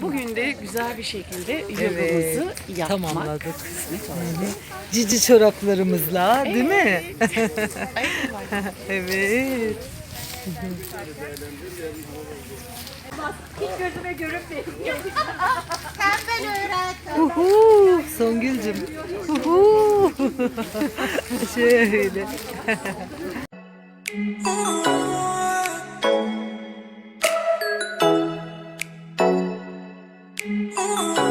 Bugün de güzel bir şekilde yolumuzu yapmak tamamladık. kısmet oldu. Cici çoraplarımızla değil mi? Evet. Uhu, Songül'cüm. Uhu. Şöyle. Ooh.